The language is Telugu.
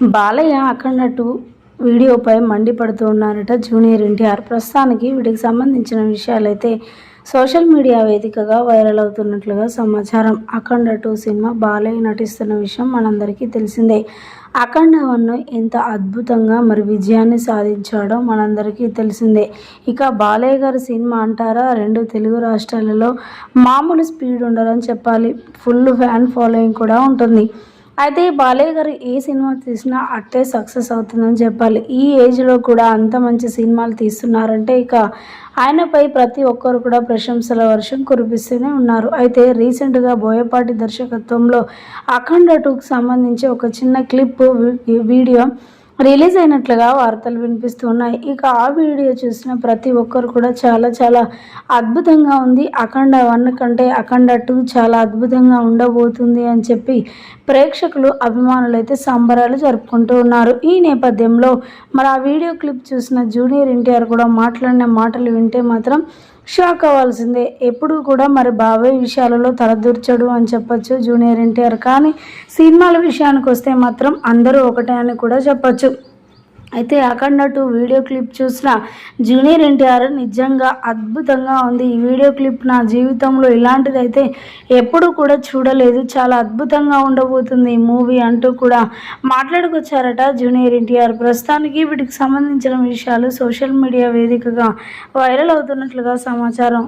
బాలయ్య అఖండ టూ వీడియోపై మండిపడుతూ ఉన్నారట జూనియర్ ఎన్టీఆర్. ప్రస్తుతానికి వీటికి సంబంధించిన విషయాలైతే సోషల్ మీడియా వేదికగా వైరల్ అవుతున్నట్లుగా సమాచారం. అఖండ టూ సినిమా బాలయ్య నటిస్తున్న విషయం మనందరికీ తెలిసిందే. అఖండ వన్ ఎంత అద్భుతంగా మరి విజయాన్ని సాధించాడో మనందరికీ తెలిసిందే. ఇక బాలయ్య గారి సినిమా అంటారా? రెండు తెలుగు రాష్ట్రాలలో మామూలు స్పీడ్ ఉండదని చెప్పాలి. ఫుల్ ఫ్యాన్ ఫాలోయింగ్ కూడా ఉంటుంది. అయితే బాలయ్య గారు ఏ సినిమా తీసినా అట్టే సక్సెస్ అవుతుందని చెప్పాలి. ఈ ఏజ్లో కూడా అంత మంచి సినిమాలు తీస్తున్నారంటే ఇక ఆయనపై ప్రతి ఒక్కరు కూడా ప్రశంసల వర్షం కురిపిస్తూనే ఉన్నారు. అయితే రీసెంట్గా బోయపాటి దర్శకత్వంలో అఖండ టూకు సంబంధించి ఒక చిన్న క్లిప్ వీడియో రిలీజ్ అయినట్లుగా వార్తలు వినిపిస్తున్నాయి. ఇక ఆ వీడియో చూసిన ప్రతి ఒక్కరు కూడా చాలా చాలా అద్భుతంగా ఉంది. అఖండ వన్ కంటే అఖండ టూ చాలా అద్భుతంగా ఉండబోతుంది అని చెప్పి ప్రేక్షకులు అభిమానులు అయితే సంబరాలు జరుపుకుంటూ ఉన్నారు. ఈ నేపథ్యంలో మరి ఆ వీడియో క్లిప్ చూసిన జూనియర్ ఎన్టీఆర్ కూడా మాట్లాడిన మాటలు వింటే మాత్రం షాక్ అవ్వాల్సిందే. ఎప్పుడు కూడా మరి బాబాయ్ విషయాలలో తలదూర్చడు అని చెప్పొచ్చు జూనియర్ ఎన్టీఆర్. కానీ సినిమాల విషయానికి వస్తే మాత్రం అందరూ ఒకటే అని కూడా చెప్పొచ్చు. అయితే అఖండ టూ వీడియో క్లిప్ చూసిన జూనియర్ ఎన్టీఆర్ నిజంగా అద్భుతంగా ఉంది. ఈ వీడియో క్లిప్ నా జీవితంలో ఇలాంటిది అయితే ఎప్పుడూ కూడా చూడలేదు. చాలా అద్భుతంగా ఉండబోతుంది ఈ మూవీ అంటూ కూడా మాట్లాడుకొచ్చారట జూనియర్ ఎన్టీఆర్. ప్రస్తుతానికి వీటికి సంబంధించిన విషయాలు సోషల్ మీడియా వేదికగా వైరల్ అవుతున్నట్లుగా సమాచారం.